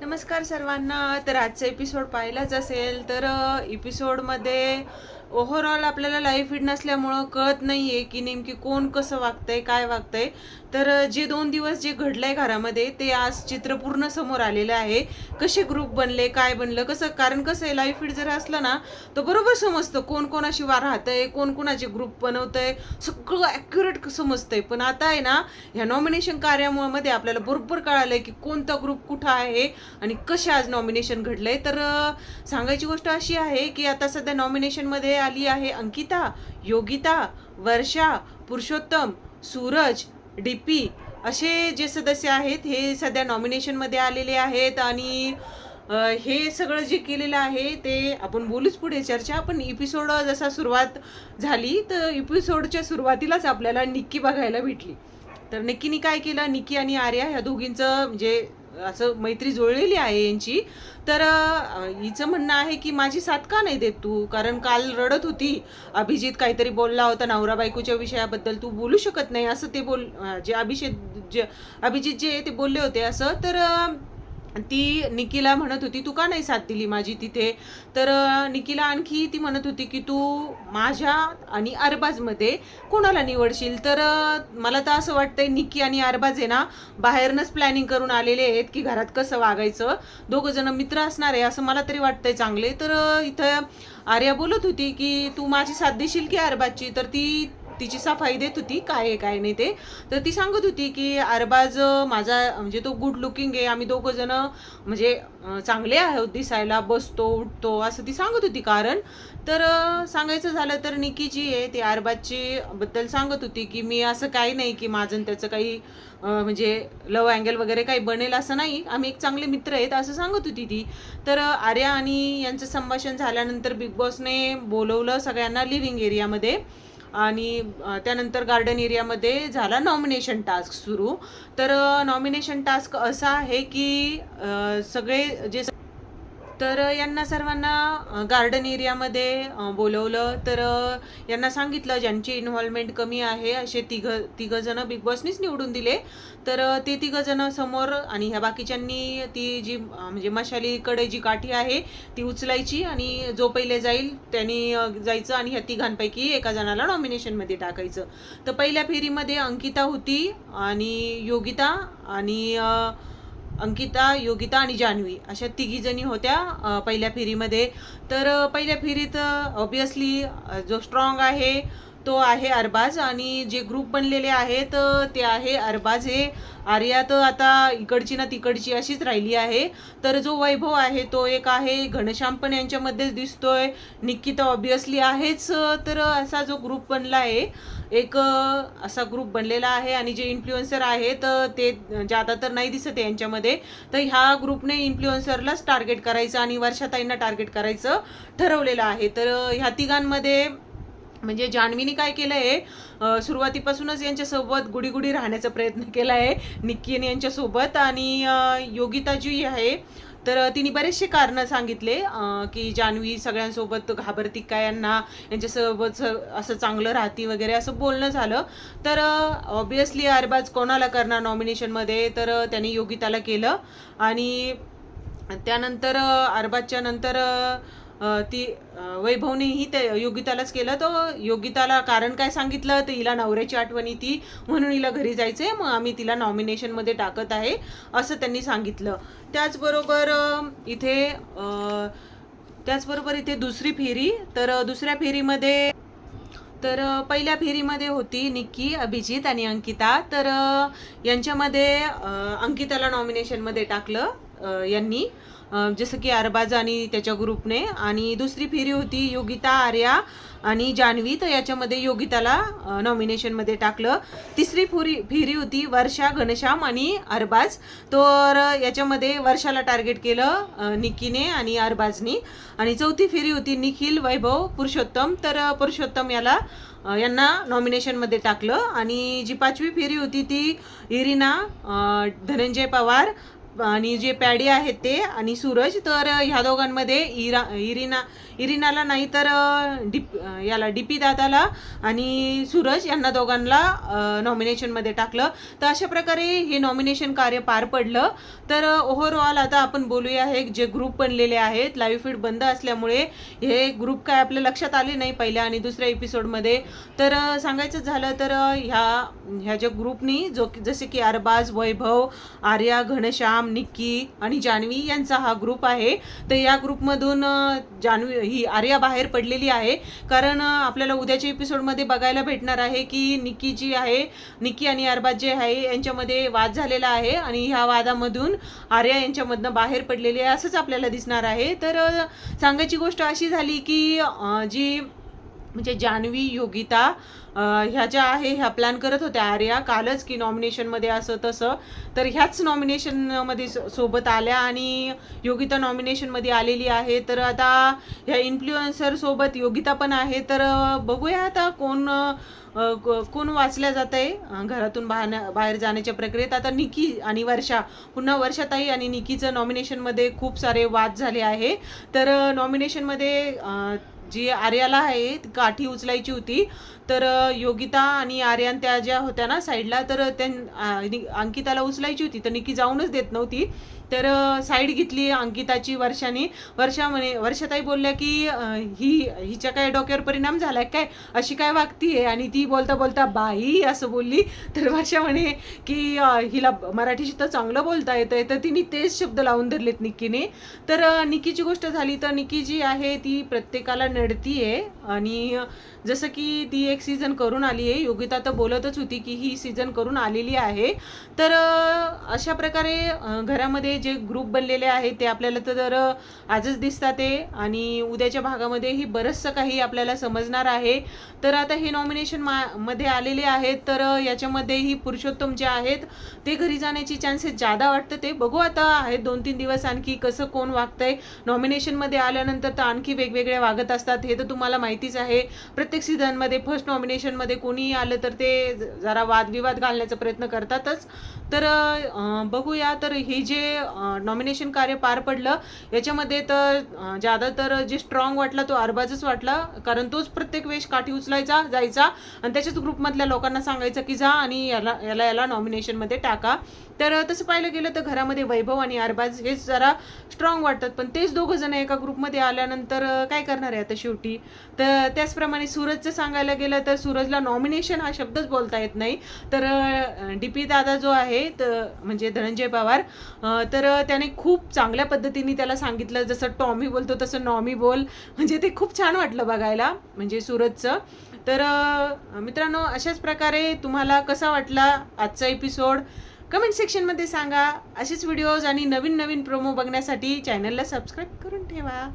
नमस्कार सर्वांना. तर आजचा एपिसोड पाहिलाच असेल तर एपिसोडमध्ये ओव्हरऑल आपल्याला लाईव्ह फीड नसल्यामुळं कळत नाही आहे की नेमकी कोण कसं वागतंय काय वागतंय. तर जे दोन दिवस जे घडलंय घरामध्ये ते आज चित्र पूर्ण समोर आलेलं आहे. कसे ग्रुप बनले काय बनलं कसं कारण कसं आहे लाईव्ह फीड जर असलं ना तर बरोबर समजतं कोण कोणाशी वा राहतंय कोण कोणाचे ग्रुप बनवतंय. सगळं ॲक्युरेट समजतंय. पण आता आहे ना ह्या नॉमिनेशन कार्यामुळे आपल्याला बरोबर कळालंय की कोणता ग्रुप कुठं आहे आणि कसे आज नॉमिनेशन घडलंय. तर सांगायची गोष्ट अशी आहे की आता सध्या नॉमिनेशनमध्ये आली आहे अंकिता योगिता वर्षा पुरुषोत्तम सूरज डी पी असे जे सदस्य आहेत हे सध्या नॉमिनेशनमध्ये आलेले आहेत आणि हे सगळं जे केलेलं आहे ते आपण बोलूच पुढे चर्चा. पण एपिसोड जसा सुरुवात झाली तर एपिसोडच्या सुरुवातीलाच आपल्याला निक्की बघायला भेटली. तर निक्कीने काय केलं? निक्की आणि आर्या ह्या दोघींचं म्हणजे असं मैत्री जुळलेली आहे यांची. तर हिचं म्हणणं आहे की माझी साथ का नाही देत तू? कारण काल रडत होती. अभिजित काहीतरी बोलला होता नवरा बायकोच्या विषयाबद्दल. तू बोलू शकत नाही असं ते बोल जे अभिषेक जे अभिजित जे ते बोलले होते असं. तर ती निकीला म्हणत होती तू का नाही साथ दिली माझी तिथे? तर निकीला आणखी ती म्हणत होती की तू माझ्या आणि अरबाजमध्ये कोणाला निवडशील? तर मला तर असं वाटतंय निकी आणि अरबाज आहे ना बाहेरनंच प्लॅनिंग करून आलेले आहेत की घरात कसं वागायचं. दोघं जण मित्र असणार आहे असं मला तरी वाटतंय चांगले. तर इथं आर्या बोलत होती की तू माझी साथ देशील की अरबाजची? तर ती तिची सफाई देत होती काय आहे काय नाही ते. तर ती सांगत होती की अरबाज माझा म्हणजे तो गुड लुकिंग आहे आम्ही दोघं जण म्हणजे चांगले आहोत दिसायला बसतो उठतो असं ती सांगत होती. कारण तर सांगायचं झालं तर निकी जी आहे ती अरबाजची बद्दल सांगत होती की मी असं काही नाही की माझं त्याचं काही म्हणजे लव अँगल वगैरे काही बनेल असं नाही. आम्ही एक चांगले मित्र आहेत असं सांगत होती ती. तर आर्या आणि यांचं संभाषण झाल्यानंतर बिग बॉसने बोलवलं सगळ्यांना लिव्हिंग एरियामध्ये आणि त्यानंतर गार्डन एरियामध्ये झाला नॉमिनेशन टास्क सुरू. तर नॉमिनेशन टास्क असा आहे की सगळे जे तर यांना सर्वांना गार्डन एरियामध्ये बोलवलं. तर यांना सांगितलं ज्यांची इन्व्हॉल्वमेंट कमी आहे असे तिघं तिघंजणं बिग बॉसनीच निवडून दिले. तर ते तिघंजणं समोर आणि ह्या बाकीच्यांनी ती जी म्हणजे मशालीकडे जी काठी आहे ती उचलायची आणि जो पहिले जाईल त्यांनी जायचं आणि ह्या तिघांपैकी एका जणाला नॉमिनेशनमध्ये टाकायचं. तर पहिल्या फेरीमध्ये अंकिता होती आणि योगिता आणि अंकिता योगिता आणि जान्हवी अशा तिघी जणी होत्या पहिल्या फेरीमध्ये. तर पहिल्या फेरीत ऑबियसली जो स्ट्रॉंग आहे तो आहे अरबाज आणि जे ग्रुप बनलेले आहेत ते आहे अरबाज. हे आर्या तर आता इकडची ना तिकडची अशीच राहिली आहे. तर जो वैभव आहे तो एक आहे. घनश्याम पण यांच्यामध्येच दिसतोय. निक्की तर ऑब्विसली आहेच. तर असा जो ग्रुप बनला आहे एक असा ग्रुप बनलेला आहे आणि जे इन्फ्लुएन्सर आहेत ते जादा तर नाही दिसत आहे यांच्यामध्ये तर ह्या ग्रुपने इन्फ्लुएन्सरलाच टार्गेट करायचं आणि वर्षाताईंना टार्गेट करायचं ठरवलेलं आहे. तर ह्या तिघांमध्ये म्हणजे जान्हवीने काय केलं आहे सुरुवातीपासूनच यांच्यासोबत गुडीगुडी राहण्याचा प्रयत्न केला आहे निक्कीने यांच्यासोबत आणि योगिताजी योगिता जी आहे. तर तिने बरेचसे कारणं सांगितले की जान्हवी सगळ्यांसोबत घाबरती काय यांना यांच्यासोबत असं चांगलं राहती वगैरे असं बोलणं झालं. तर ऑब्विसली अरबाज कोणाला करणार नॉमिनेशनमध्ये तर त्यांनी योगिताला केलं. आणि त्यानंतर अरबाजच्या नंतर ती अ, वैभवनेही ते योगितालाच केलं. तर योगिताला कारण काय सांगितलं? तर हिला नवऱ्याची आठवण ती म्हणून हिला घरी जायचंय. मग आम्ही तिला नॉमिनेशनमध्ये टाकत आहे असं त्यांनी सांगितलं. त्याचबरोबर इथे त्याचबरोबर इथे दुसरी फेरी. तर दुसऱ्या फेरीमध्ये तर पहिल्या फेरीमध्ये होती निक्की अभिजित आणि अंकिता. तर यांच्यामध्ये अंकिताला नॉमिनेशनमध्ये टाकलं यांनी. जसं की अरबाज आणि त्याच्या ग्रुपने. आणि दुसरी फेरी होती योगिता आर्या आणि जान्हवी. तर याच्यामध्ये योगिताला नॉमिनेशनमध्ये टाकलं. तिसरी फुरी फेरी होती वर्षा घनश्याम आणि अरबाज. तर याच्यामध्ये वर्षाला टार्गेट केलं निकीने निक्कीने आणि अरबाजनी. आणि चौथी फेरी होती निखिल वैभव पुरुषोत्तम. तर पुरुषोत्तम याला यांना नॉमिनेशनमध्ये टाकलं. आणि जी पाचवी फेरी होती ती इरिना धनंजय पवार आणि जे पॅडी आहेत ते आणि सूरज तर ह्या दोघांमध्ये इरा इरिना इरिनाला नाही तर डिप डीप अं, याला डीपी दादाला आणि सूरज यांना दोघांना नॉमिनेशनमध्ये टाकलं. तर अशा प्रकारे हे नॉमिनेशन कार्य पार पडलं. तर ओव्हरऑल आता आपण बोलूया हे जे ग्रुप बनलेले आहेत लाईव्ह फीड बंद असल्यामुळे हे ग्रुप काय आपल्या लक्षात आले नाही पहिल्या आणि दुसऱ्या एपिसोडमध्ये तर सांगायचं झालं तर ह्या ह्या ज्या ग्रुपनी जो जसे की अरबाज वैभव आर्या घनश्याम निक्की आणि जान्हवी यांचा हा ग्रुप आहे. तर या ग्रुपमधून जान्हवी ही आर्या बाहेर पडलेली आहे. कारण आपल्याला उद्याच्या एपिसोडमध्ये बघायला भेटणार आहे की निक्की जी आहे निक्की आणि अरबाज जे आहे यांच्यामध्ये वाद झालेला आहे. आणि ह्या वादामधून आर्या यांच्यामधनं बाहेर पडलेली आहे असंच आपल्याला दिसणार आहे. तर सांगायची गोष्ट अशी झाली की जी म्हणजे जान्हवी योगिता ह्या ज्या आहे ह्या प्लॅन करत होत्या आर्या. कालच की नॉमिनेशनमध्ये असं तसं. तर ह्याच नॉमिनेशनमध्ये सोबत आल्या आणि योगिता नॉमिनेशनमध्ये आलेली आहे. तर आता ह्या इन्फ्लुएन्सरसोबत योगिता पण आहे. तर बघूया आता कोण कोण वाचल्या जात आहे घरातून बाहेर बाहेर जाण्याच्या प्रक्रियेत. आता निकी आणि वर्षा पुन्हा वर्षाताई आणि निकीचं नॉमिनेशनमध्ये खूप सारे वाद झाले आहे. तर नॉमिनेशनमध्ये जी आर्याला आहे काठी उचलायची होती तर योगिता आणि आर्यान त्या ज्या होत्या ना साईडला तर त्या अंकिताला उचलायची होती तर निकी जाऊनच देत नव्हती. तर साईड घेतली अंकिताची वर्षाने. वर्षा म्हणे वर्षाताई बोलल्या की ही हिच्या काय डोक्यावर परिणाम झालाय काय? अशी काय वागतीये? आणि ती बोलता बोलता बाई असं बोलली. तर वर्षा म्हणे की हिला मराठीशी तर चांगलं बोलता येतंय. तर तिने तेच शब्द लावून धरलेत निक्कीने. तर निक्कीची गोष्ट झाली तर निक्की जी आहे ती प्रत्येकाला नडतीये. आणि जसं की ती एक सीझन करून आली आहे. योगिता तर बोलतच होती की ही सीझन करून आलेली आहे. तर अशा प्रकारे घरामध्ये जे ग्रुप बनलेले आहेत ते आपल्याला तर आजच दिसतात आहे. आणि उद्याच्या भागामध्येही बरंचसं काही आपल्याला समजणार आहे. तर आता हे नॉमिनेशन मा मध्ये आलेले आहेत. तर याच्यामध्येही पुरुषोत्तम जे आहेत ते घरी जाण्याची चान्सेस जादा वाटतं ते बघू आता आहेत. दोन तीन दिवस आणखी कसं कोण वागतंय. नॉमिनेशनमध्ये आल्यानंतर तर आणखी वेगवेगळे वागत असतात. हे तर तुम्हाला माहितीच आहे. प्रत्येक सीझनमध्ये फर्स्ट नॉमिनेशनमध्ये कोणीही आलं तर ते ज- जरा वादविवाद घालण्याचा प्रयत्न करतातच. तर बघूया. तर हे जे नॉमिनेशन कार्य पार पडलं याच्यामध्ये तर ज्यादातर ज्यादा तर जे स्ट्रॉंग वाटला तो अरबाजच वाटला. कारण तोच प्रत्येक वेळेस काठी उचलायचा जायचा. आणि त्याच्याच ग्रुपमधल्या लोकांना सांगायचं की जा आणि याला याला याला नॉमिनेशनमध्ये टाका. तर तसं पाहिलं गेलं तर घरामध्ये वैभव आणि अरबाज हेच जरा स्ट्रॉंग वाटतात. पण तेच दोघं जण एका ग्रुपमध्ये आल्यानंतर काय करणार आहे आता शेवटी? तर त्याचप्रमाणे सूरजचं सांगायला गेलं तर सूरजला नॉमिनेशन हा शब्दच बोलता येत नाही. तर डी पी दादा जो आहे तर म्हणजे धनंजय पवार तर त्याने खूप चांगल्या पद्धतीने त्याला सांगितलं. जसं टॉमी बोलतो तसं नॉमी बोल. म्हणजे ते खूप छान वाटलं बघायला म्हणजे सूरजचं. तर मित्रांनो अशाच प्रकारे तुम्हाला कसा वाटला आजचा एपिसोड कमेंट सेक्शनमध्ये सांगा. असेच व्हिडिओज आणि नवीन नवीन प्रोमो बघण्यासाठी चॅनलला सबस्क्राईब करून ठेवा.